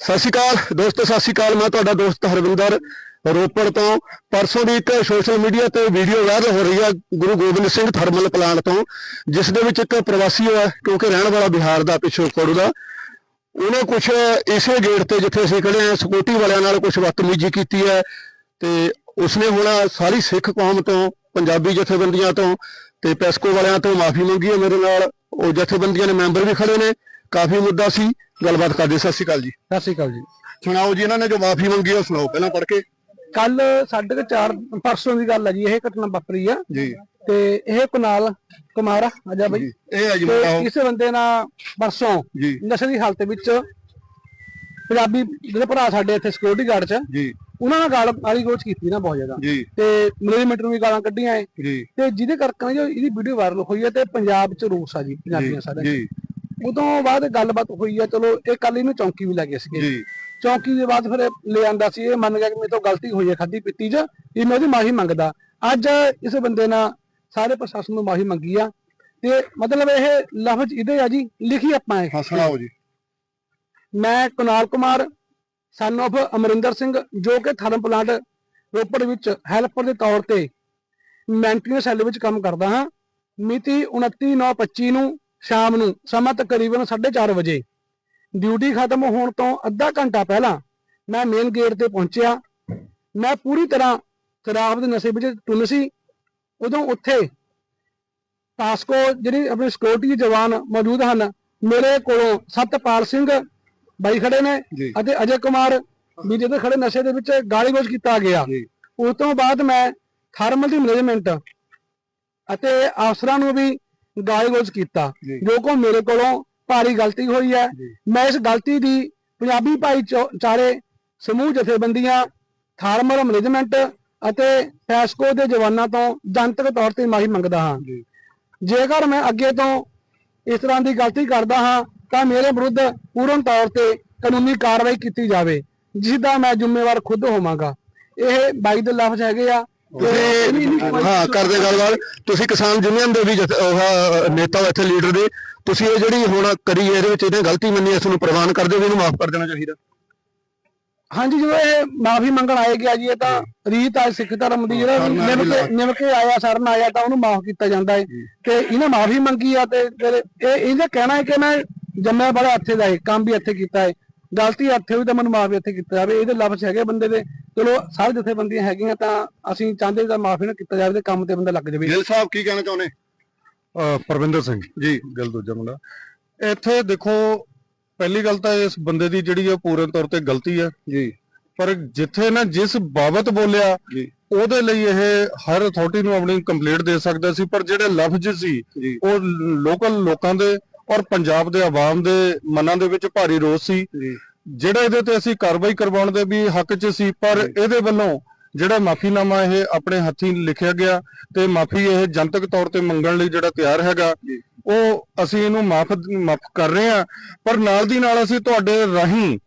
ਸਤਿ ਸ਼੍ਰੀ ਅਕਾਲ ਦੋਸਤੋ, ਸਤਿ ਸ਼੍ਰੀ ਅਕਾਲ। ਮੈਂ ਤੁਹਾਡਾ ਦੋਸਤ ਹਰਵਿੰਦਰ ਰੋਪੜ ਤੋਂ। ਪਰਸੋਂ ਦੀ ਇੱਕ ਸੋਸ਼ਲ ਮੀਡੀਆ ਤੇ ਵੀਡੀਓ ਵਾਇਰਲ ਹੋ ਰਹੀ ਹੈ ਗੁਰੂ ਗੋਬਿੰਦ ਸਿੰਘ ਥਰਮਲ ਪਲਾਂਟ ਤੋਂ, ਜਿਸ ਦੇ ਵਿੱਚ ਇੱਕ ਪ੍ਰਵਾਸੀ ਹੈ, ਕਿਉਂਕਿ ਰਹਿਣ ਵਾਲਾ ਬਿਹਾਰ ਦਾ ਪਿੱਛੋਂ ਦਾ। ਉਹਨੇ ਕੁਝ ਇਸੇ ਗੇਟ ਤੇ ਜਿੱਥੇ ਅਸੀਂ ਖੜੇ ਹਾਂ ਸਕੂਟੀ ਵਾਲਿਆਂ ਨਾਲ ਕੁਝ ਬਦਤਮੀਜ਼ੀ ਕੀਤੀ ਹੈ ਤੇ ਉਸਨੇ ਹੁਣ ਸਾਰੀ ਸਿੱਖ ਕੌਮ ਤੋਂ, ਪੰਜਾਬੀ ਜਥੇਬੰਦੀਆਂ ਤੋਂ ਤੇ ਪੈਸਕੋ ਵਾਲਿਆਂ ਤੋਂ ਮਾਫੀ ਮੰਗੀ ਹੈ ਮੇਰੇ ਨਾਲ। ਉਹ ਜਥੇਬੰਦੀਆਂ ਦੇ ਮੈਂਬਰ ਵੀ ਖੜੇ ਨੇ। ਕਾਫੀ ਮੁੱਦਾ ਸੀ ਗੱਲਬਾਤ ਕਰਦੇ ਸਤਿ ਸ਼੍ਰੀ ਅਕਾਲ ਜੀ। ਸਤਿ ਸ਼੍ਰੀ ਅਕਾਲ ਜੀ। ਸੁਣਾਓ ਜੀ ਇਹਨਾਂ ਨੇ ਜੋ ਮਾਫੀ ਮੰਗੀ ਉਹ ਸੁਣਾਓ ਪਹਿਲਾਂ ਪੜ੍ਹ ਕੇ। ਕੱਲ ਸਾਢੇ ਕੁ ਚਾਰ ਪਰਸੋਂ ਦੀ ਗੱਲ ਹੈ ਜੀ ਇਹ ਘਟਨਾ ਵਾਪਰੀ ਆ। ਜੀ। ਤੇ ਇਹ ਕੁਨਾਲ ਕੁਮਾਰ ਅਜਾ ਬਈ। ਇਹ ਆ ਜੀ ਮੁੰਡਾ ਉਹ। ਬੰਦੇ ਨਾਲ ਪਰਸੋਂ ਜੀ। ਨਸ਼ੇ ਦੀ ਹਾਲਤ ਵਿੱਚ ਪੰਜਾਬੀ ਜਿਹੜੇ ਭਰਾ ਸਾਡੇ ਇੱਥੇ ਸਿਕਿਉਰਿਟੀ ਗਾਰਡ ਚ ਜੀ। ਉਹਨਾਂ ਨਾਲ ਗਾਲ ਵਾਲੀ ਗੋਚ ਕੀਤੀ ਨਾ ਬਹੁਤ ਜ਼ਿਆਦਾ। ਜੀ। ਤੇ ਮੈਨੇਜਮੈਂਟ ਨੂੰ ਵੀ ਗਾਲਾਂ ਕੱਢੀਆਂ ਏ ਜੀ। ਤੇ ਜਿਹਦੇ ਕਰਕੇ ਨਾ ਜੋ ਇਹਦੀ ਵੀਡੀਓ ਵਾਇਰਲ ਹੋਈ ਹੈ ਤੇ ਪੰਜਾਬ ਚ ਰੋਸ ਆ ਜੀ ਪੰਜਾਬੀਆਂ ਸਾਰੇ ਜੀ। ਉਦੋਂ ਬਾਅਦ ਗੱਲਬਾਤ ਹੋਈ ਆ ਚਲੋ ਇਹ ਕੱਲ ਇਹਨੂੰ ਚੌਂਕੀ ਵੀ ਲੱਗੇ ਸੀਗੇ। ਜੀ। ਚੌਂਕੀ ਦੇ ਬਾਅਦ ਫਿਰ ਇਹ ਲੈ ਆਂਦਾ ਸੀ ਇਹ ਮੰਨ ਗਿਆ ਕਿ ਮੇਰੇ ਤੋਂ ਗਲਤੀ ਹੋਈ ਹੈ ਖਾਦੀ ਪੀਤੀ 'ਚ ਇਹ ਮੈਂ ਉਹਦੀ ਮਾਫੀ ਮੰਗਦਾ। ਅੱਜ ਇਸ ਬੰਦੇ ਨਾਲ ਸਾਰੇ ਪ੍ਰਸ਼ਾਸਨ ਨੂੰ ਮਾਫੀ ਮੰਗੀ ਆ ਤੇ ਮਤਲਬ ਇਹ ਲਫ਼ਜ਼ ਇਹਦੇ ਆ ਜੀ ਲਿਖੀ ਆਪਾਂ ਇਹ। ਹਾਂ ਸੁਣਾਓ ਜੀ। ਮੈਂ ਕੁਨਾਲ ਕੁਮਾਰ ਸਨ of ਅਮਰਿੰਦਰ ਸਿੰਘ ਜੋ ਕਿ ਥਰਮ ਪਲਾਂਟ ਰੋਪੜ ਵਿੱਚ ਹੈਲਪਰ ਦੇ ਤੌਰ ਤੇ ਮੈਂਟੇਨੈਂਸ ਸੈੱਲ ਵਿੱਚ ਕੰਮ ਕਰਦਾ ਹਾਂ। ਮਿਤੀ 29/9/25 ਨੂੰ ਸ਼ਾਮ ਨੂੰ ਸਮਾਂ ਤਕਰੀਬਨ 4:30 ਵਜੇ। ਡਿਊਟੀ ਖਤਮ ਹੋਣ ਤੋਂ ਅੱਧਾ ਘੰਟਾ ਪਹਿਲਾਂ ਮੈਂ ਮੇਨ ਗੇਟ ਤੇ ਪਹੁੰਚਿਆ। ਮੈਂ ਪੂਰੀ ਤਰ੍ਹਾਂ ਸ਼ਰਾਬ ਦੇ ਨਸ਼ੇ ਵਿੱਚ ਟੁੰਨ ਸੀ। ਉਦੋਂ ਉੱਥੇ ਪਾਸਕੋ ਜਿਹੜੀ ਆਪਣੀ ਸਿਕਿਉਰਿਟੀ ਜਵਾਨ ਮੌਜੂਦ ਹਨ ਮੇਰੇ ਕੋਲੋਂ ਸਤਪਾਲ ਸਿੰਘ ਬਾਈ ਖੜੇ ਨੇ ਅਤੇ ਅਜੇ ਕੁਮਾਰ ਵੀ ਜਿਹਦੇ ਖੜੇ ਨਸ਼ੇ ਦੇ ਵਿੱਚ ਗਾਲੀ ਗਲੋਚ ਕੀਤਾ ਗਿਆ। ਉਸ ਤੋਂ ਬਾਅਦ ਮੈਂ ਥਰਮਲ ਦੀ ਮੈਨੇਜਮੈਂਟ ਅਤੇ ਅਫਸਰਾਂ ਨੂੰ ਵੀ ਗਾਲੀ ਗਲੋਚ ਕੀਤਾ। ਜੀ। ਜੋ ਕੋ ਮੇਰੇ ਕੋਲੋਂ ਭਾਰੀ ਗਲਤੀ ਹੋਈ ਹੈ। ਜੀ। ਮੈਂ ਇਸ ਗਲਤੀ ਦੀ ਪੰਜਾਬੀ ਭਾਈਚਾਰੇ ਸਮੂਹ ਜਥੇਬੰਦੀਆਂ ਥਰਮਲ ਮੈਨੇਜਮੈਂਟ ਅਤੇ ਫੈਸਕੋ ਦੇ ਜਵਾਨਾਂ ਤੋਂ ਜਨਤਕ ਤੌਰ ਤੇ ਮਾਫੀ ਮੰਗਦਾ ਹਾਂ। ਜੀ। ਜੇਕਰ ਮੈਂ ਅੱਗੇ ਤੋਂ ਇਸ ਤਰ੍ਹਾਂ ਦੀ ਗਲਤੀ ਕਰਦਾ ਹਾਂ ਤਾਂ ਮੇਰੇ ਵਿਰੁੱਧ ਪੂਰਨ ਤੌਰ ਤੇ ਕਾਨੂੰਨੀ ਕਾਰਵਾਈ ਕੀਤੀ ਜਾਵੇ ਜਿਸ ਦਾ ਮੈਂ ਜ਼ਿੰਮੇਵਾਰ ਖੁਦ ਹੋਵਾਂਗਾ। ਇਹ ਬਾਈ ਦੇ ਲਫ਼ਜ਼ ਹੈਗੇ ਆ। ਤੁਸੀਂ ਹਾਂ ਕਰਦੇ ਗੱਲਬਾਤ। ਤੁਸੀਂ ਕਿਸਾਨ ਯੂਨੀਅਨ ਦੇ ਵੀ ਜਥ- ਉਹ ਨੇਤਾ ਹੋ ਇੱਥੇ ਲੀਡਰ ਦੇ। ਤੁਸੀਂ ਇਹ ਜਿਹੜੀ ਹੁਣ ਕਰੀ ਇਹਦੇ ਵਿੱਚ ਇਹਨੇ ਗਲਤੀ ਮੰਨੀ ਇਸ ਨੂੰ ਪ੍ਰਵਾਨ ਕਰਦੇ ਹੋ ਵੀ ਇਹਨੂੰ ਮਾਫ ਕਰ ਦੇਣਾ ਚਾਹੀਦਾ। ਹਾਂਜੀ ਜਦੋਂ ਇਹ ਮਾਫੀ ਮੰਗਣ ਆਏ ਗਿਆ ਜੀ ਇਹ ਤਾਂ ਰੀਤ ਆ ਸਿੱਖ ਧਰਮ ਦੀ ਜਿਹੜਾ ਸ਼ਰਨ ਨਿਭ ਕੇ ਆਇਆ। ਨਿਭ ਕੇ ਆਇਆ ਸ਼ਰਨ ਆਇਆ ਤਾਂ ਉਹਨੂੰ ਮਾਫ ਕੀਤਾ ਜਾਂਦਾ ਹੈ। ਤੇ ਇਹਨੇ ਮਾਫੀ ਮੰਗੀ ਆ ਤੇ ਫਿਰ ਇਹ ਇਹਦਾ ਕਹਿਣਾ ਹੈ ਕਿ ਮੈਂ ਜੰਮਿਆ ਬੜਾ ਇੱਥੇ ਦਾ ਹੈ ਕੰਮ ਵੀ ਇੱਥੇ ਕੀਤਾ ਹੈ ਗਲਤੀ ਇੱਥੇ ਹੋਈ ਤਾਂ ਮੈਨੂੰ ਮਾਫੀ ਇੱਥੇ ਕੀਤਾ ਜਾਵੇ ਇਹਦੇ ਲਫ਼ਜ਼ ਹੈਗੇ ਬੰਦੇ ਦੇ। ਚਲੋ ਸਾਰੇ ਜਥੇਬੰਦੀਆਂ ਹੈਗੀਆਂ ਤਾਂ ਅਸੀਂ ਚਾਹੁੰਦੇ ਤਾਂ ਮਾਫੀ ਨਾ ਕੀਤਾ ਜਾਵੇ ਤੇ ਕੰਮ ਤੇ ਬੰਦਾ ਲੱਗ ਜਾਵੇ। ਗਿੱਲ ਸਾਹਿਬ ਕੀ ਕਹਿਣਾ ਚਾਹੁੰਦੇ? ਪਰਵਿੰਦਰ ਸਿੰਘ। ਜੀ ਗੱਲ ਦੂਜਾ ਮੁੰਡਾ। ਇੱਥੇ ਦੇਖੋ ਪਹਿਲੀ ਗੱਲ ਤਾਂ ਇਸ ਬੰਦੇ ਦੀ ਜਿਹੜੀ ਆ ਪੂਰਨ ਤੌਰ ਤੇ ਗਲਤੀ ਹੈ ਜੀ। ਪਰ ਜਿੱਥੇ ਨਾ ਜਿਸ ਬਾਬਤ ਬੋਲਿਆ ਜੀ। ਉਹਦੇ ਲਈ ਇਹ ਹਰ ਅਥਾਰਟੀ ਨੂੰ ਆਪਣੀ ਕੰਪਲੀਟ ਦੇ ਸਕਦਾ ਸੀ ਪਰ ਜਿਹੜੇ ਲਫ਼ਜ਼ ਸੀ ਉਹ ਲੋਕਲ ਲੋਕਾਂ ਦੇ ਔਰ ਪੰਜਾਬ ਦੇ ਆਵਾਮ ਦੇ ਮਨਾਂ ਦੇ ਵਿੱਚ ਭਾਰੀ ਰੋਸ ਸੀ। ਜਿਹੜਾ ਇਹਦੇ ਤੇ ਅਸੀਂ ਕਾਰਵਾਈ ਕਰਵਾਉਣ ਦੇ ਵੀ ਹੱਕ 'ਚ ਸੀ ਪਰ ਇਹਦੇ ਵੱਲੋਂ ਜਿਹੜਾ ਮਾਫੀਨਾਮਾ ਇਹ ਆਪਣੇ ਹੱਥੀਂ ਲਿਖਿਆ ਗਿਆ ਤੇ ਮਾਫੀ ਇਹ ਜਨਤਕ ਤੌਰ ਤੇ ਮੰਗਣ ਲਈ ਜਿਹੜਾ ਤਿਆਰ ਹੈਗਾ। ਉਹ ਅਸੀਂ ਇਹਨੂੰ ਮਾਫ ਮਾਫ ਕਰ ਰਹੇ ਹਾਂ। ਪਰ ਨਾਲ ਦੀ ਨਾਲ ਅਸੀਂ ਤੁਹਾਡੇ ਰਾਹੀਂ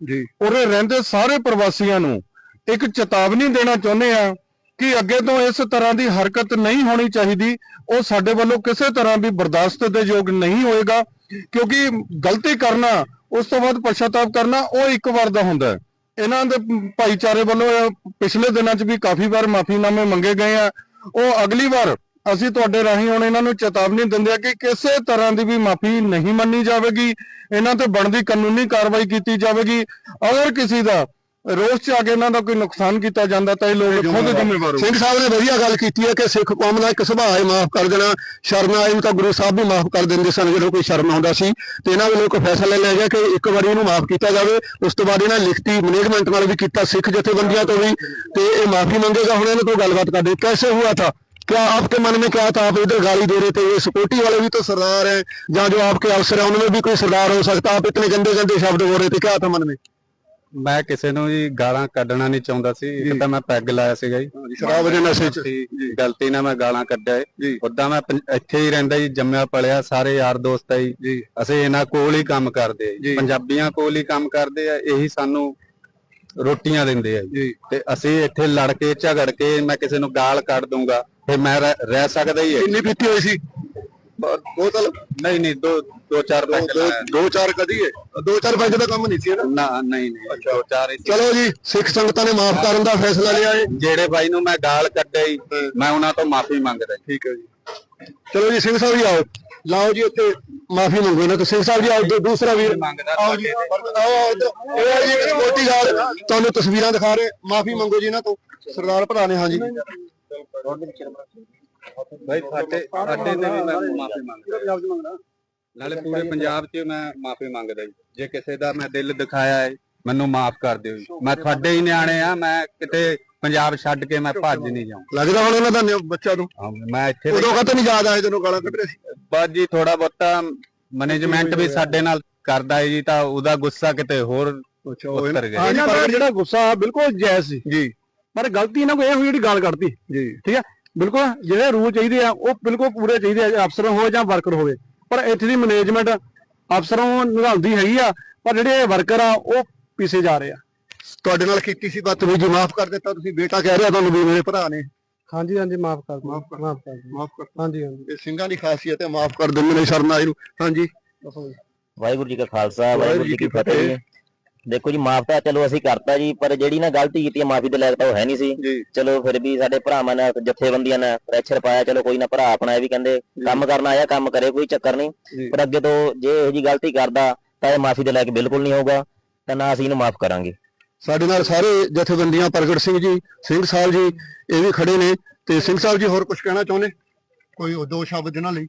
ਉਰੇ ਰਹਿੰਦੇ ਸਾਰੇ ਪ੍ਰਵਾਸੀਆਂ ਨੂੰ ਇੱਕ ਚੇਤਾਵਨੀ ਦੇਣਾ ਚਾਹੁੰਦੇ ਆ ਕਿ ਅੱਗੇ ਤੋਂ ਇਸ ਤਰ੍ਹਾਂ ਦੀ ਹਰਕਤ ਨਹੀਂ ਹੋਣੀ ਚਾਹੀਦੀ। ਉਹ ਸਾਡੇ ਵੱਲੋਂ ਕਿਸੇ ਤਰ੍ਹਾਂ ਵੀ ਬਰਦਾਸ਼ਤ ਦੇ ਯੋਗ ਨਹੀਂ ਹੋਏਗਾ। ਕਿਉਂਕਿ ਗਲਤੀ ਕਰਨਾ, ਉਸ ਤੋਂ ਬਾਅਦ ਪਛਤਾਵਾ ਕਰਨਾ, ਉਹ ਇੱਕ ਵਾਰ ਦਾ ਹੁੰਦਾ ਹੈ। ਇਹਨਾਂ ਦੇ ਭਾਈਚਾਰੇ ਵੱਲੋਂ ਪਿਛਲੇ ਦਿਨਾਂ 'ਚ ਵੀ ਕਾਫੀ ਵਾਰ ਮਾਫੀਨਾਮੇ ਮੰਗੇ ਗਏ ਆ। ਉਹ ਅਗਲੀ ਵਾਰ ਅਸੀਂ ਤੁਹਾਡੇ ਰਾਹੀਂ ਹੁਣ ਇਹਨਾਂ ਨੂੰ ਚੇਤਾਵਨੀ ਦਿੰਦੇ ਆ ਕਿ ਕਿਸੇ ਤਰ੍ਹਾਂ ਦੀ ਵੀ ਮਾਫੀ ਨਹੀਂ ਮੰਨੀ ਜਾਵੇਗੀ। ਇਹਨਾਂ ਤੇ ਬਣਦੀ ਕਾਨੂੰਨੀ ਕਾਰਵਾਈ ਕੀਤੀ ਜਾਵੇਗੀ। ਅਗਰ ਕਿਸੇ ਦਾ ਰੋਸ 'ਚ ਆ ਕੇ ਇਹਨਾਂ ਦਾ ਕੋਈ ਨੁਕਸਾਨ ਕੀਤਾ ਜਾਂਦਾ ਤਾਂ ਇਹ ਲੋਕ ਖੁਦ ਜ਼ਿੰਮੇਵਾਰ ਹੋ ਸਿੰਘ ਸਾਹਿਬ ਨੇ ਵਧੀਆ ਗੱਲ ਕੀਤੀ ਹੈ ਕਿ ਸਿੱਖ ਕੌਮ ਦਾ ਇੱਕ ਸੁਭਾਅ ਹੈ ਮਾਫ ਕਰ ਦੇਣਾ ਸ਼ਰਮ ਆਈ ਤਾਂ ਗੁਰੂ ਸਾਹਿਬ ਵੀ ਮਾਫ ਕਰ ਦਿੰਦੇ ਸਨ ਜਦੋਂ ਕੋਈ ਸ਼ਰਮ ਆਉਂਦਾ ਸੀ। ਤੇ ਇਹਨਾਂ ਵੱਲੋਂ ਕੋਈ ਫੈਸਲਾ ਲਿਆ ਗਿਆ ਕਿ ਇੱਕ ਵਾਰੀ ਇਹਨੂੰ ਮਾਫ ਕੀਤਾ ਜਾਵੇ ਉਸ ਤੋਂ ਬਾਅਦ ਇਹਨਾਂ ਲਿਖਤੀ ਮੈਨੇਜਮੈਂਟ ਨਾਲ ਵੀ ਕੀਤਾ ਸਿੱਖ ਜਥੇਬੰਦੀਆਂ ਤੋਂ ਵੀ ਤੇ ਇਹ ਮਾਫੀ ਮੰਗੇਗਾ। ਹੁਣ ਇਹਨਾਂ ਕੋਈ ਗੱਲਬਾਤ ਕਰਦੇ ਕੈਸੇ ਹੋਇਆ ਥਾ? क्या आपके ਮਨ में क्या था आप इधर गाली दे रहे थे ये सिक्योरिटी वाले भी तो सरदार हैं या जो आपके अफसर हैं उनमें भी कोई सरदार हो सकता आप इतने गंदे गंदे शब्द हो रहे थे क्या था मन में ਮੈਂ ਕਿਸੇ ਨੂੰ ਜੀ ਗਾਲਾਂ ਕੱਢਣਾ ਨਹੀਂ ਚਾਹੁੰਦਾ ਸੀ ਇੱਕ ਤਾਂ ਮੈਂ ਪੈਗ ਲਾਇਆ ਸੀਗਾ ਜੀ। ਸ਼ਰਾਬ ਦੇ ਨਸ਼ੇ ਚ। ਗਲਤੀ ਨਾਲ ਮੈਂ ਗਾਲਾਂ ਕੱਢਿਆ ਜੀ। ਏ ਉਦਾਂ ਮੈਂ ਇੱਥੇ ਹੀ ਰਹਿੰਦਾ ਜੀ ਜੰਮਿਆ ਪਲਿਆ ਸਾਰੇ ਯਾਰ ਦੋਸਤ ਆ ਜੀ। ਅਸੀਂ ਇਹਨਾਂ ਕੋਲ ਹੀ ਕੰਮ ਕਰਦੇ ਆ ਪੰਜਾਬੀਆਂ ਕੋਲ ਹੀ ਕੰਮ ਕਰਦੇ ਆ ਇਹੀ ਸਾਨੂੰ ਰੋਟੀਆਂ ਦਿੰਦੇ ਆ ਜੀ। ਤੇ ਅਸੀਂ ਇੱਥੇ ਲੜ ਕੇ ਝਗੜ ਕੇ ਮੈਂ ਕਿਸੇ ਨੂੰ ਗਾਲ ਕੱਢ ਦੂੰਗਾ ਫਿਰ ਮੈਂ ਰਹਿ ਸਕਦਾ ਹੀ ਹੈ ਕਿੰਨੀ ਪੀਤੀ ਹੋਈ ਸੀ? ਬੋਤਲ? ਨਹੀਂ ਨਹੀਂ ਦੋ ਦੋ ਚਾਰ ਪੈਗ ਦੋ- ਲਾਇਆ ਦੋ ਚਾਰ ਕਦੀ ਹੈ ਦੋ ਚਾਰ ਪੈਗ ਦਾ ਕੰਮ ਨਹੀਂ ਸੀ ਇਹਦਾ? ਨਾ ਨਹੀਂ ਨਹੀਂ। ਦੋ ਚਾਰ ਹੀ ਸੀ। ਚਲੋ ਜੀ ਸਿੱਖ ਸੰਗਤਾਂ ਨੇ ਮਾਫ ਕਰਨ ਦਾ ਫੈਸਲਾ ਲਿਆ ਏ। ਜਿਹੜੇ ਬਾਈ ਨੂੰ ਮੈਂ ਗਾਲ ਕੱਢਈ ਮੈਂ ਉਹਨਾਂ ਤੋਂ ਮਾਫੀ ਮੰਗਦਾ ਜੀ। ਠੀਕ ਹੈ ਜੀ। ਚਲੋ ਜੀ ਸਿੰਘ ਸਾਹਿਬ ਜੀ ਆਓ। ਲਾਓ ਜੀ ਉੱਥੇ ਮਾਫੀ ਮੰਗੋ ਇਹਨਾਂ ਤੋਂ। ਸਿੰਘ ਸਾਹਿਬ ਜੀ ਆਓ ਦੂ- ਦੂਸਰਾ ਵੀਰ। ਮੰਗਦਾ ਆਓ ਜੀ। ਆਓ ਆਓ ਇੱਧਰ। ਇਹ ਹੈ ਜੀ ਤੁਹਾਨੂੰ ਤਸਵੀਰਾਂ ਦਿਖਾ ਰਹੇ। ਮਾਫੀ ਮੰਗੋ ਜੀ ਇਹਨਾਂ ਤੋਂ। ਸਰਦਾਰ ਭਰਾ ਨੇ ਹਾਂਜੀ। ਬਾਈ ਸਾਡੇ ਸਾਡੇ ਨੇ ਵੀ ਮੈਂ ਮਾਫੀ ਮੰਗਦਾ। ਨਾਲੇ ਪੂਰੇ ਪੰਜਾਬ 'ਚ ਮੈਂ ਮਾਫੀ ਮੰਗਦਾ ਜੀ। ਜੇ ਕਿਸੇ ਦਾ ਮੈਂ ਦਿਲ ਦਿਖਾਇਆ ਹੈ ਮੈਨੂੰ ਮਾਫ ਕਰ ਦਿਓ ਜੀ। ਮੈਂ ਤੁਹਾਡੇ ਹੀ ਨਿਆਣੇ ਆ ਮੈਂ ਕਿਤੇ ਪੰਜਾਬ ਛੱਡ ਕੇ ਮੈਂ ਭੱਜ ਨਹੀਂ ਜਾਊਂ। ਲੱਗਦਾ ਹੁਣ ਉਹਨਾਂ ਦਾ ਨਿ- ਬੱਚਾ ਤੋਂ ਹਾਂ, ਮੈਂ ਇੱਥੇ ਉਦੋਂ ਕਾ ਨਹੀਂ ਯਾਦ ਆਏ ਤੈਨੂੰ ਗਾਲਾਂ ਕੱਢ ਰਹੇ ਸੀ? ਬਾਅਦ ਜੀ ਥੋੜਾ ਬਹੁਤਾ ਮੈਨੇਜਮੈਂਟ ਵੀ ਸਾਡੇ ਨਾਲ ਕਰਦਾ ਹੈ ਜੀ ਤਾਂ ਉਹਦਾ ਗੁੱਸਾ ਕਿਤੇ ਹੋਰ ਉਤਰ ਗਿਆ। ਇਹਨਾਂ ਦਾ ਜਿਹੜਾ ਗੁੱਸਾ ਬਿਲਕੁਲ ਜਾਇਜ਼ ਸੀ। ਜੀ। ਪਰ ਗਲਤੀ ਇਹਨਾਂ ਕੋਲ ਇਹ ਹੋਈ ਜਿਹੜੀ ਗਾਲ ਕੱਢਤੀ। ਜੀ। ਠੀਕ ਹੈ ਬਿਲਕੁਲ ਜਿਹੜੇ ਰੂਲ ਚਾਹੀਦੇ ਆ ਉਹ ਬਿਲਕੁਲ ਪੂਰੇ ਚਾਹੀਦੇ ਆ ਅਫਸਰ ਹੋਵੇ ਜਾਂ ਵਰਕਰ ਹੋਵੇ। ਪਰ ਇੱਥੇ ਦੀ ਮੈਨੇਜਮੈਂਟ ਅਫਸਰਾਂ ਨਿਭਾਉਂਦੀ ਹੈਗੀ ਆ ਪਰ ਜਿਹੜੇ ਵਰਕਰ ਆ ਉਹ ਪਿੱਛੇ ਜਾ ਰਹੇ ਆ। ਤੁਹਾਡੇ ਨਾਲ ਕੀਤੀ ਸੀ ਬਦਤਮੀਜ਼ੀ ਮਾਫ ਕਰ ਦਿੱਤਾ ਤੁਸੀਂ ਬੇਟਾ ਕਹਿ ਰਿਹਾ ਤੁਹਾਨੂੰ ਵੀ ਮੇਰੇ ਭਰਾ ਨੇ। ਹਾਂਜੀ ਹਾਂਜੀ ਮਾਫ ਕਰ ਦਿਓ ਮਾਫ਼ ਕਰ- ਮਾਫ ਕਰ ਦਿਓ। ਮਾਫ ਕਰ ਹਾਂਜੀ ਹਾਂਜੀ। ਇਹ ਸਿੰਘਾਂ ਦੀ ਖਾਸੀਅਤ ਹੈ ਮਾਫ ਕਰ ਦਿੰਦੇ ਨੇ ਸ਼ਰਮ ਆਈ ਨੂੰ। ਹਾਂਜੀ। ਵਾਹਿਗੁਰੂ ਜੀ ਕਾ ਖਾਲਸਾ ਵਾਹਿਗੁਰੂ ਜੀ ਕੀ ਫਤਿਹ। ਦੇਖੋ ਜੀ ਮਾਫ ਤਾਂ ਚਲੋ ਅਸੀਂ ਕਰਤਾ ਜੀ ਪਰ ਜਿਹੜੀ ਨਾ ਗਲਤੀ ਕੀਤੀ ਹੈ ਮਾਫੀ ਦੇ ਲਾਇਕ ਤਾਂ ਉਹ ਹੈ ਨਹੀਂ ਸੀ। ਚਲੋ ਫਿਰ ਵੀ ਸਾਡੇ ਭਰਾਵਾਂ ਨੇ ਜਥੇਬੰਦੀਆਂ ਨੇ ਪ੍ਰੈਸ਼ਰ ਪਾਇਆ ਚਲੋ ਕੋਈ ਨਾ ਭਰਾ ਆਪਣਾ ਇਹ ਵੀ ਕਹਿੰਦੇ ਕੰਮ ਕਰਨਾ ਆਇਆ ਕੰਮ ਕਰੇ ਕੋਈ ਚੱਕਰ। ਨਹੀਂ। ਪਰ ਅੱਗੇ ਤੋਂ ਜੇ ਇਹੋ ਜੀ ਗਲਤੀ ਕਰਦਾ ਤਾਂ ਇਹ ਮਾਫੀ ਦੇ ਲਾਇਕ ਬਿਲਕੁਲ ਨਹੀਂ ਹੋਊਗਾ ਤਾਂ ਨਾ ਅਸੀਂ ਇਹਨੂੰ ਮਾਫ ਕਰਾਂਗੇ। ਸਾਡੇ ਨਾਲ ਸਾਰੇ ਜਥੇਬੰਦੀਆਂ ਪ੍ਰਗਟ ਸਿੰਘ ਜੀ ਸਿੰਘ ਸਾਹਿਬ ਜੀ ਇਹ ਵੀ ਖੜੇ ਨੇ। ਤੇ ਸਿੰਘ ਸਾਹਿਬ ਜੀ ਹੋਰ ਕੁਝ ਕਹਿਣਾ ਚਾਹੁੰਦੇ? ਕੋਈ ਦੋ ਸ਼ਬਦ ਇਹਨਾਂ ਲਈ?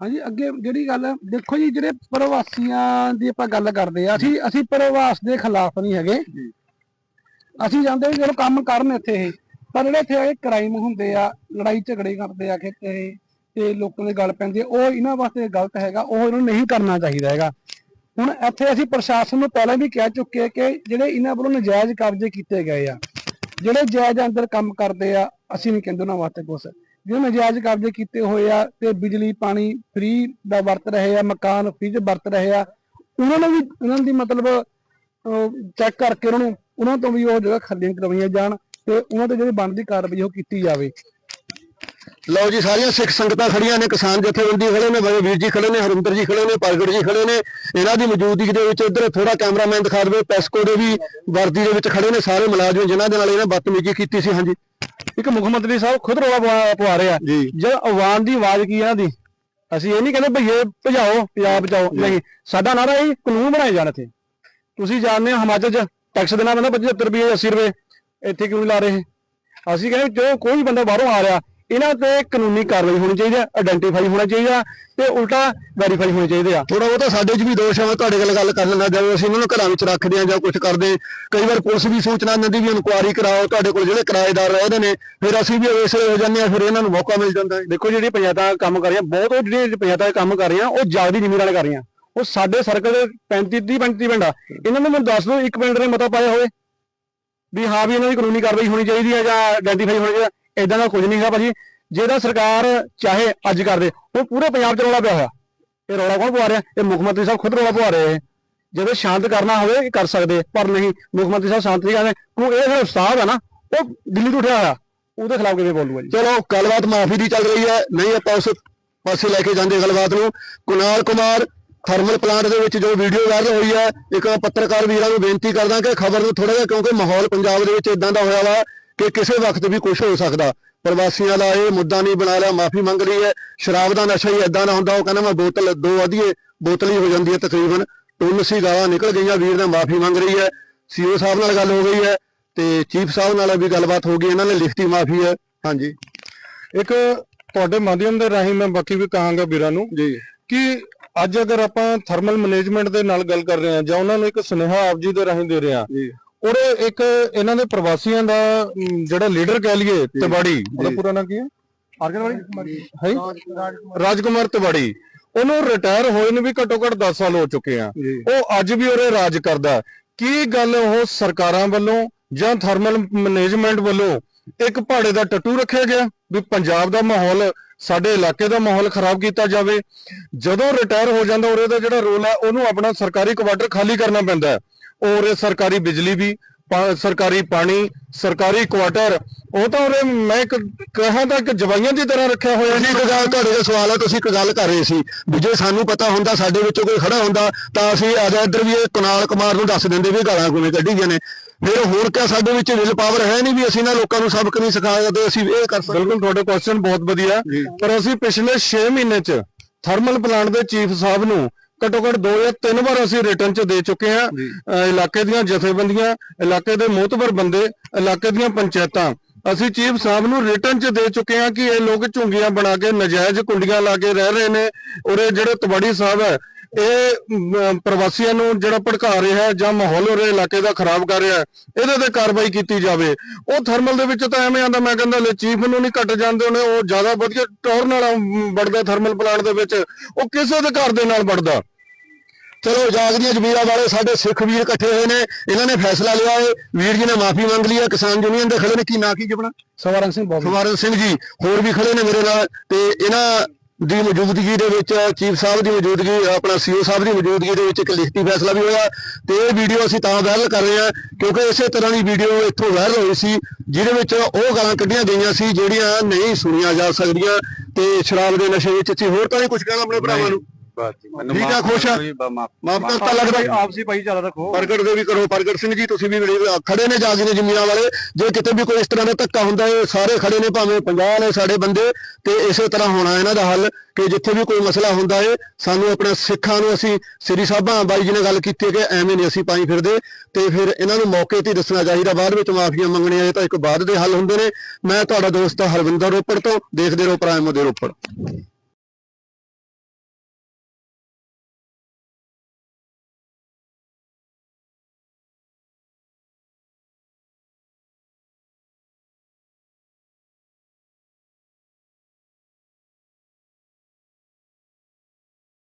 ਹਾਂਜੀ ਅੱਗੇ ਜਿਹੜੀ ਗੱਲ ਦੇਖੋ ਜੀ ਜਿਹੜੇ ਪ੍ਰਵਾਸੀਆਂ ਦੀ ਆਪਾਂ ਗੱਲ ਕਰਦੇ ਆ ਅਸੀਂ ਅਸੀਂ ਪ੍ਰਵਾਸ ਦੇ ਖਿਲਾਫ ਨਹੀਂ ਹੈਗੇ। ਅਸੀਂ ਜਾਂਦੇ ਵੀ ਚਲੋ ਕੰਮ ਕਰਨ ਇੱਥੇ ਇਹ ਪਰ ਜਿਹੜੇ ਇੱਥੇ ਇਹ ਕ੍ਰਾਈਮ ਹੁੰਦੇ ਆ ਲੜਾਈ ਝਗੜੇ ਕਰਦੇ ਆ ਕਿਤੇ ਤੇ ਲੋਕਾਂ ਦੇ ਗੱਲ ਪੈਂਦੇ ਆ, ਉਹ ਇਹਨਾਂ ਵਾਸਤੇ ਗਲਤ ਹੈਗਾ ਉਹ ਇਹਨਾਂ ਨੂੰ ਨਹੀਂ ਕਰਨਾ ਚਾਹੀਦਾ ਹੈਗਾ। ਹੁਣ ਇੱਥੇ ਅਸੀਂ ਪ੍ਰਸ਼ਾਸਨ ਨੂੰ ਪਹਿਲਾਂ ਵੀ ਕਹਿ ਚੁੱਕੇ ਆ ਕਿ ਜਿਹੜੇ ਇਹਨਾਂ ਵੱਲੋਂ ਨਜਾਇਜ਼ ਕਬਜ਼ੇ ਕੀਤੇ ਗਏ ਆ ਜਿਹੜੇ ਜਾਇਜ਼ ਅੰਦਰ ਕੰਮ ਕਰਦੇ ਆ ਅਸੀਂ ਨਹੀਂ ਕਹਿੰਦੇ ਉਹਨਾਂ ਵਾਸਤੇ ਕੁਛ। ਜੋ ਨਜਾਇਜ਼ ਕਬਜ਼ੇ ਕੀਤੇ ਹੋਏ ਆ ਤੇ ਬਿਜਲੀ, ਪਾਣੀ ਫ੍ਰੀ ਦਾ ਵਰਤ ਰਹੇ ਆ, ਮਕਾਨ ਫ੍ਰੀ ਚ ਵਰਤ ਰਹੇ ਆ। ਉਹਨਾਂ ਨੂੰ ਵੀ, ਉਹਨਾਂ ਦੀ ਮਤਲਬ ਚੈੱਕ ਕਰਕੇ ਉਹਨਾਂ ਨੂੰ, ਉਹਨਾਂ ਤੋਂ ਵੀ ਉਹ ਜਗ੍ਹਾ ਖਾਲੀਆਂ ਕਰਵਾਈਆਂ ਜਾਣ ਤੇ ਉਹਨਾਂ ਤੇ ਜਿਹੜੀ ਬਣਦੀ ਕਾਰਵਾਈ ਉਹ ਕੀਤੀ ਜਾਵੇ। ਲਓ ਜੀ, ਸਾਰੀਆਂ ਸਿੱਖ ਸੰਗਤਾਂ ਖੜੀਆਂ ਨੇ, ਕਿਸਾਨ ਜਥੇਬੰਦੀ ਖੜੇ ਨੇ ਬਾਈ ਵੀਰ ਜੀ ਖੜੇ ਨੇ, ਹਰਿੰਦਰ ਜੀ ਖੜੇ ਨੇ ਪ੍ਰਗਟ ਜੀ ਖੜੇ ਨੇ। ਇਹਨਾਂ ਦੀ ਮੌਜੂਦਗੀ ਦੇ ਵਿੱਚ ਇੱਧਰ ਥੋੜਾ ਕੈਮਰਾਮੈਨ ਦਿਖਾ ਦੇਵੇ, ਪੈਸਕੋ ਦੇ ਵੀ ਵਰਦੀ ਦੇ ਵਿੱਚ ਖੜੇ ਨੇ, ਸਾਰੇ ਮੁਲਾਜ਼ਮ ਜਿਨ੍ਹਾਂ ਦੇ ਨਾਲ ਇਹਨਾਂ ਬਦਤਮੀਜ਼ੀ ਕੀਤੀ ਸੀ, ਹਾਂਜੀ। ਇੱਕ ਮੁੱਖ ਮੰਤਰੀ ਸਾਹਿਬ ਖੁਦ ਰੌਲਾ ਪਵਾ- ਰਹੇ ਆ। ਜੀ। ਜੇ ਆਵਾਮ ਦੀ ਆਵਾਜ਼ ਕੀ ਇਹਨਾਂ ਦੀ? ਅਸੀਂ ਇਹ ਨਹੀਂ ਕਹਿੰਦੇ ਭਈਏ ਭਜਾਓ ਪੰਜਾਬ ਬਚਾਓ ਨਹੀਂ ਸਾਡਾ ਨਾਰਾ ਇਹ ਕਾਨੂੰਨ ਬਣਾਏ ਜਾਣ ਇੱਥੇ। ਤੁਸੀਂ ਜਾਣਦੇ ਹੋ ਹਿਮਾਚਲ 'ਚ ਟੈਕਸ ਦੇਣਾ ਪੈਂਦਾ 75 ਰੁਪਏ 80 ਰੁਪਏ। ਇੱਥੇ ਕਿਉਂ ਲਾ ਰਹੇ? ਅਸੀਂ ਕਹਿੰਦੇ ਜੋ ਕੋਈ ਬੰਦਾ ਬਾਹਰੋਂ ਆ ਰਿਹਾ ਇਹਨਾਂ ਤੇ ਕਾਨੂੰਨੀ ਕਾਰਵਾਈ ਹੋਣੀ ਚਾਹੀਦੀ ਹੈ ਆਇਡੈਂਟੀਫਾਈ ਹੋਣਾ ਚਾਹੀਦਾ ਤੇ ਉਲਟਾ ਵੈਰੀਫਾਈ ਹੋਣੇ ਚਾਹੀਦੇ ਆ। ਥੋੜਾ ਬਹੁਤਾ ਸਾਡੇ 'ਚ ਵੀ ਦੋਸ਼ ਹੈ ਤੁਹਾਡੇ ਨਾਲ ਗੱਲ ਕਰ ਲੈਂਦਾ ਜਦੋਂ ਅਸੀਂ ਇਹਨਾਂ ਨੂੰ ਘਰਾਂ ਵਿੱਚ ਰੱਖਦੇ ਆ ਜਾਂ ਕੁਝ ਕਰਦੇ। ਕਈ ਵਾਰ ਪੁਲਿਸ ਵੀ ਸੂਚਨਾ ਦਿੰਦੀ ਵੀ ਇਨਕੁਆਰੀ ਕਰਾਓ ਤੁਹਾਡੇ ਕੋਲ ਜਿਹੜੇ ਕਿਰਾਏਦਾਰ ਰਹਿੰਦੇ ਨੇ ਫਿਰ ਅਸੀਂ ਵੀ ਇਸੇ ਹੋ ਜਾਂਦੇ ਆ ਫਿਰ ਇਹਨਾਂ ਨੂੰ ਮੌਕਾ ਮਿਲ ਜਾਂਦਾ ਹੈ। ਦੇਖੋ ਜਿਹੜੀ ਪੰਚਾਇਤਾਂ ਕੰਮ ਕਰ ਰਹੀਆਂ ਬਹੁਤ ਉਹ ਜਿਹੜੀਆਂ ਪੰਚਾਇਤਾਂ ਕੰਮ ਕਰ ਰਹੀਆਂ ਉਹ ਜਾਗਦੀ ਜ਼ਮੀਨ ਵਾਲੇ ਕਰ ਰਹੀਆਂ। ਉਹ ਸਾਡੇ ਸਰਕਲ ਦੇ 35 30 35 ਪਿੰਡ ਆ। ਇਹਨਾਂ ਨੂੰ ਮੈਨੂੰ ਦੱਸ ਦਿਓ ਇੱਕ ਪਿੰਡ ਦੇ ਮਤਾ ਪਾਇਆ ਹੋਵੇ ਵੀ ਹਾਂ ਵੀ ਇਹਨਾਂ ਦੀ ਕਾਨੂੰਨੀ ਕਾਰਵਾਈ ਹੋਣੀ ਚਾਹੀਦੀ ਹੈ ਜਾਂ ਆਇਡੈਂਟੀਫਾਈ ਹੋਣੀ ਚਾਹੀਦਾ ਇਦਾਂ ਦਾ ਕੁਝ ਨਹੀਂ ਹੈਗਾ ਭਾਜੀ। ਜਿਹਦਾ ਸਰਕਾਰ ਚਾਹੇ ਅੱਜ ਕਰਦੇ ਉਹ ਪੂਰੇ ਪੰਜਾਬ 'ਚ ਰੌਲਾ ਪਿਆ ਹੋਇਆ। ਇਹ ਰੌਲਾ ਕੌਣ ਪਵਾ ਰਿਹਾ? ਇਹ ਮੁੱਖ ਮੰਤਰੀ ਸਾਹਿਬ ਖੁਦ ਰੌਲਾ ਪਵਾ ਰਹੇ ਹੈ ਜਦੋਂ ਸ਼ਾਂਤ ਕਰਨਾ ਹੋਵੇ, ਇਹ ਕਰ ਸਕਦੇ, ਪਰ ਨਹੀਂ, ਮੁੱਖ ਮੰਤਰੀ ਸਾਹਿਬ ਸ਼ਾਂਤ ਨਹੀਂ ਕਰਦੇ ਕਿਉਂ ਇਹ ਜਿਹੜਾ ਉਸਤਾਦ ਆ ਨਾ, ਉਹ ਦਿੱਲੀ ਤੋਂ ਉੱਠਿਆ ਹੋਇਆ। ਉਹਦੇ ਖਿਲਾਫ ਕਿਵੇਂ ਬੋਲੂਗਾ ਜੀ? ਚਲੋ, ਗੱਲਬਾਤ ਮਾਫੀ ਦੀ ਚੱਲ ਰਹੀ ਹੈ। ਨਹੀਂ, ਆਪਾਂ ਉਸ ਪਾਸੇ ਲੈ ਕੇ ਜਾਂਦੇ ਗੱਲਬਾਤ ਨੂੰ। ਕੁਨਾਲ ਕੁਮਾਰ ਥਰਮਲ ਪਲਾਂਟ ਦੇ ਵਿੱਚ ਜੋ ਵੀਡੀਓ ਵਾਇਰਲ ਹੋਈ ਹੈ, ਇੱਕ ਪੱਤਰਕਾਰ ਵੀਰਾਂ ਨੂੰ ਬੇਨਤੀ ਕਰਦਾ ਕਿ ਖਬਰ ਨੂੰ ਥੋੜਾ ਜਿਹਾ, ਕਿਉਂਕਿ ਮਾਹੌਲ ਪੰਜਾਬ ਦੇ ਵਿੱਚ ਇਦਾਂ ਦਾ ਹੋਇਆ ਵਾ ਕਿ ਕਿਸੇ ਵਕਤ ਵੀ ਕੁਝ ਹੋ ਸਕਦਾ। ਪ੍ਰਵਾਸੀਆਂ ਦਾ ਇਹ ਮੁੱਦਾ ਨਹੀਂ ਬਣਾ ਲਿਆ ਮਾਫੀ ਮੰਗ ਲਈ ਹੈ। ਸ਼ਰਾਬ ਦਾ ਨਸ਼ਾ ਹੀ ਇਦਾਂ ਦਾ ਹੁੰਦਾ ਉਹ ਕਹਿੰਦਾ ਮੈਂ ਬੋਤਲ ਦੋ ਵਧੀਏ ਬੋਤਲ ਹੀ ਹੋ ਜਾਂਦੀ ਹੈ ਤਕਰੀਬਨ। ਟੁੰਨ ਸੀ ਗਾਲਾਂ ਨਿਕਲ ਗਈਆਂ ਵੀਰ ਨੇ ਮਾਫੀ ਮੰਗ ਰਹੀ ਹੈ। ਸੀਓ ਸਾਹਿਬ ਨਾਲ ਗੱਲ ਹੋ ਗਈ ਹੈ ਤੇ ਚੀਫ ਸਾਹਿਬ ਨਾਲ ਵੀ ਗੱਲਬਾਤ ਹੋ ਗਈ ਇਹਨਾਂ ਨੇ ਲਿਖਤੀ ਮਾਫੀ ਹੈ। ਹਾਂਜੀ। ਇੱਕ ਤੁਹਾਡੇ ਮਾਧਿਅਮ ਦੇ ਰਾਹੀਂ ਮੈਂ ਬਾਕੀ ਵੀ ਕਹਾਂਗਾ ਵੀਰਾਂ ਨੂੰ ਜੀ। ਕਿ ਅੱਜ ਅਗਰ ਆਪਾਂ ਥਰਮਲ ਮੈਨੇਜਮੈਂਟ ਦੇ ਨਾਲ ਗੱਲ ਕਰ ਰਹੇ ਹਾਂ ਜਾਂ ਉਹਨਾਂ ਨੂੰ ਇੱਕ ਸੁਨੇਹਾ ਆਪ ਜੀ ਦੇ ਰਾਹੀਂ ਦੇ ਰਹੇ ਹਾਂ ਜੀ। ਔਰ ਇੱਕ ਇਹਨਾਂ ਦੇ ਪ੍ਰਵਾਸੀਆਂ ਦਾ ਅਮ, ਜਿਹੜਾ ਲੀਡਰ ਕਹਿ ਲਈਏ ਤਿਵਾੜੀ ਉਹਦਾ ਪੂਰਾ ਨਾਮ ਕੀ ਹੈ? ਆਰਗਨਵਾੜੀ ਹੈ ਰਾਜਕੁਮਾਰ ਤਿਵਾੜੀ। ਉਹਨੂੰ ਰਿਟਾਇਰ ਹੋਏ ਨੂੰ ਵੀ ਘੱਟੋ ਘੱਟ 10 ਸਾਲ ਹੋ ਚੁੱਕੇ ਆ। ਜੀ। ਉਹ ਅੱਜ ਵੀ ਉਹਰੇ ਰਾਜ ਕਰਦਾ। ਹੈ। ਕੀ ਗੱਲ ਉਹ ਸਰਕਾਰਾਂ ਵੱਲੋਂ ਜਾਂ ਥਰਮਲ ਮੈਨੇਜਮੈਂਟ ਵੱਲੋਂ ਇੱਕ ਪਹਾੜੇ ਦਾ ਟੱਟੂ ਰੱਖਿਆ ਗਿਆ? ਵੀ ਪੰਜਾਬ ਦਾ ਮਾਹੌਲ ਸਾਡੇ ਇਲਾਕੇ ਦਾ ਮਾਹੌਲ ਖਰਾਬ ਕੀਤਾ ਜਾਵੇ। ਜਦੋਂ ਰਿਟਾਇਰ ਹੋ ਜਾਂਦਾ ਉਰੇ ਦਾ ਜਿਹੜਾ ਰੋਲ ਹੈ, ਉਹਨੂੰ ਆਪਣਾ ਸਰਕਾਰੀ ਕੁਆਟਰ ਖਾਲੀ ਕਰਨਾ ਪੈਂਦਾ ਹੈ। ਔਰ ਇਹ ਸਰਕਾਰੀ ਬਿਜਲੀ ਵੀ ਸਰਕਾਰੀ ਪਾਣੀ, ਸਰਕਾਰੀ ਕੁਆਟਰ, ਉਹ ਤਾਂ ਉਹਨੇ ਮੈਂ ਕ- ਕਹਾਂ ਤਾਂ ਕਿ ਜਵਾਈਆਂ ਦੀ ਤਰ੍ਹਾਂ ਰੱਖਿਆ ਹੋਇਆ ਜੀ, ਇੱਕ ਗੱਲ ਤੁਹਾਡੇ ਦਾ ਸਵਾਲ ਹੈ ਤੁਸੀਂ ਇੱਕ ਗੱਲ ਕਰ ਰਹੇ ਸੀ ਵੀ ਜੇ ਸਾਨੂੰ ਪਤਾ ਹੁੰਦਾ, ਸਾਡੇ ਵਿੱਚੋਂ ਕੋਈ ਖੜਾ ਹੁੰਦਾ, ਤਾਂ ਅਸੀਂ ਆ ਆਦਾ ਇੱਧਰ ਵੀ ਇਹ ਕੁਨਾਲ ਕੁਮਾਰ ਨੂੰ ਦੱਸ ਦਿੰਦੇ ਵੀ ਗਾਲਾਂ ਕਿਵੇਂ ਕੱਢੀ ਗਏ ਨੇ। ਫਿਰ ਹੋਰ ਕਿਆ ਸਾਡੇ ਵਿੱਚ ਵਿਲ ਪਾਵਰ ਹੈ ਨਹੀਂ ਵੀ ਅਸੀਂ ਨਾ ਲੋਕਾਂ ਨੂੰ ਸਬਕ ਨਹੀਂ ਸਿਖਾ ਸਕਦੇ ਅਸੀਂ ਇਹ ਕਰ ਸਕਦੇ। ਬਿਲਕੁਲ ਤੁਹਾਡੇ ਕੁਐਸਚਨ ਬਹੁਤ ਵਧੀਆ। ਪਰ ਅਸੀਂ ਪਿਛਲੇ 6 ਮਹੀਨੇ ਚ ਥਰਮਲ ਪਲਾਂਟ ਦੇ ਚੀਫ ਸਾਹਿਬ ਨੂੰ ਘੱਟੋ ਘੱਟ ਦੋ ਜਾਂ ਤਿੰਨ ਵਾਰ ਅਸੀਂ ਰਿਟਰਨ ਚ ਦੇ ਚੁੱਕੇ ਹਾਂ। ਅਹ ਇਲਾਕੇ ਦੀਆਂ ਜਥੇਬੰਦੀਆਂ ਇਲਾਕੇ ਦੇ ਮੋਹਤਬਰ ਬੰਦੇ ਇਲਾਕੇ ਦੀਆਂ ਪੰਚਾਇਤਾਂ। ਅਸੀਂ ਚੀਫ ਸਾਹਿਬ ਨੂੰ ਰਿਟਰਨ ਚ ਦੇ ਚੁੱਕੇ ਹਾਂ ਕਿ ਇਹ ਲੋਕ ਝੁੰਗੀਆਂ ਬਣਾ ਕੇ ਨਜਾਇਜ਼ ਕੁੰਡੀਆਂ ਲਾ ਕੇ ਰਹਿ ਰਹੇ ਨੇ। ਔਰ ਇਹ ਜਿਹੜੇ ਤਵੜੀ ਸਾਹਿਬ ਹੈ ਇਹ ਪ੍ਰਵਾਸੀਆਂ ਨੂੰ ਜਿਹੜਾ ਭੜਕਾ ਰਿਹਾ ਹੈ ਜਾਂ ਮਾਹੌਲ ਉਹਦੇ ਇਲਾਕੇ ਦਾ ਖਰਾਬ ਕਰ ਰਿਹਾ ਹੈ ਇਹਦੇ ਤੇ ਕਾਰਵਾਈ ਕੀਤੀ ਜਾਵੇ। ਉਹ ਥਰਮਲ ਦੇ ਵਿੱਚ ਤਾਂ ਐਵੇਂ ਆਂਦਾ ਮੈਂ ਕਹਿੰਦਾ ਲੈ ਚੀਫ ਨੂੰ ਨਹੀਂ ਘਟ ਜਾਂਦੇ ਉਹਨੇ ਉਹ ਜ਼ਿਆਦਾ ਵਧੀਆ ਟੌਰ ਨਾਲ ਵੜਦਾ ਥਰਮਲ ਪਲਾਂਟ ਦੇ ਵਿੱਚ। ਉਹ ਕਿਸੇ ਦੇ ਘਰ ਦੇ ਨਾਲ ਵੜਦਾ। ਚਲੋ ਜਾਗਦੀਆਂ ਜ਼ਮੀਰਾਂ ਵਾਲੇ ਸਾਡੇ ਸਿੱਖ ਵੀਰ ਇਕੱਠੇ ਹੋਏ ਨੇ ਇਹਨਾਂ ਨੇ ਫੈਸਲਾ ਲਿਆ ਹੈ ਵੀਰ ਜੀ ਨੇ ਮਾਫੀ ਮੰਗ ਲਈ ਹੈ ਕਿਸਾਨ ਯੂਨੀਅਨ ਦੇ ਖੜੇ ਨੇ। ਕੀ ਨਾਂ ਕੀ ਜਪਣਾ? ਸਵਾਰਨ ਸਿੰਘ ਬੋਬੀ। ਸਵਾਰਨ ਸਿੰਘ ਜੀ ਹੋਰ ਵੀ ਖੜੇ ਨੇ ਮੇਰੇ ਨਾਲ। ਤੇ ਇਹਨਾਂ ਦੀ ਮੌਜੂਦਗੀ ਦੇ ਵਿੱਚ ਚੀਫ ਸਾਹਿਬ ਦੀ ਮੌਜੂਦਗੀ, ਆਪਣਾ ਸੀਓ ਸਾਹਿਬ ਦੀ ਮੌਜੂਦਗੀ ਦੇ ਵਿੱਚ ਇੱਕ ਲਿਖਤੀ ਫੈਸਲਾ ਵੀ ਹੋਇਆ ਤੇ ਇਹ ਵੀਡੀਓ ਅਸੀਂ ਤਾਂ ਵਾਇਰਲ ਕਰ ਰਹੇ ਹਾਂ ਕਿਉਂਕਿ ਇਸੇ ਤਰ੍ਹਾਂ ਦੀ ਵੀਡੀਓ ਇੱਥੋਂ ਵਾਇਰਲ ਹੋਈ ਸੀ, ਜਿਹਦੇ ਵਿੱਚ ਉਹ ਗਾਲਾਂ ਕੱਢੀਆਂ ਗਈਆਂ ਸੀ ਜਿਹੜੀਆਂ ਨਹੀਂ ਸੁਣੀਆਂ ਜਾ ਸਕਦੀਆਂ ਤੇ ਸ਼ਰਾਬ ਦੇ ਨਸ਼ੇ ਵਿੱਚ ਅਸੀਂ ਹੋਰ ਤਾਂ ਨਹੀਂ ਕੁਝ ਕਹਿਣਾ ਆਪਣੇ ਭਰਾਵਾਂ ਨੂੰ। ਬਸ ਜੀ, ਮੈਨੂੰ ਠੀਕ ਆ, ਮਾਫ਼ ਖੁਸ਼ ਆ? ਕਰੋ ਜੀ, ਬਸ ਮਾਫ਼ ਮਾਫ ਕਰਤਾ ਲੱਗਦਾ ਆਪਸੀ ਭਾਈਚਾਰਾ ਰੱਖੋ ਪ੍ਰਗਟ ਦੇ ਵੀ ਕਰੋ ਪ੍ਰਗਟ ਸਿੰਘ ਜੀ ਤੁਸੀਂ ਵੀ ਮੇਰੇ ਖੜੇ ਨੇ ਜਾਗਦੇ ਜ਼ਮੀਨਾਂ ਵਾਲੇ। ਜੇ ਕਿਤੇ ਵੀ ਕੋਈ ਇਸ ਤਰ੍ਹਾਂ ਦਾ ਧੱਕਾ ਹੁੰਦਾ ਹੈ ਸਾਰੇ ਖੜੇ ਨੇ ਭਾਵੇਂ 50 ਨੇ ਸਾਡੇ ਬੰਦੇ ਤੇ ਇਸੇ ਤਰ੍ਹਾਂ ਹੋਣਾ ਇਹਨਾਂ ਦਾ ਹੱਲ ਕਿ ਜਿੱਥੇ ਵੀ ਕੋਈ ਮਸਲਾ ਹੁੰਦਾ ਹੈ ਸਾਨੂੰ ਆਪਣੇ ਸਿੱਖਾਂ ਨੂੰ ਅਸੀਂ ਸ੍ਰੀ ਸਾਹਿਬਾਂ ਬਾਈ ਜੀ ਨੇ ਗੱਲ ਕੀਤੀ ਕਿ ਐਵੇਂ ਨਹੀਂ ਅਸੀਂ ਪਾਈ ਫਿਰਦੇ ਤੇ ਫਿਰ ਇਹਨਾਂ ਨੂੰ ਮੌਕੇ ਤੇ ਦੱਸਣਾ ਚਾਹੀਦਾ। ਬਾਅਦ ਵਿੱਚ ਮਾਫੀਆਂ ਮੰਗਣੀਆਂ ਇਹ ਤਾਂ ਇੱਕ ਬਾਅਦ ਦੇ ਹੱਲ ਹੁੰਦੇ ਨੇ। ਮੈਂ ਤੁਹਾਡਾ ਦੋਸਤ ਹਰਵਿੰਦਰ ਰੋਪੜ ਤੋਂ ਦੇਖਦੇ ਰਹੋ ਪ੍ਰਾਈਮ ਦੇ ਰੋਪੜ।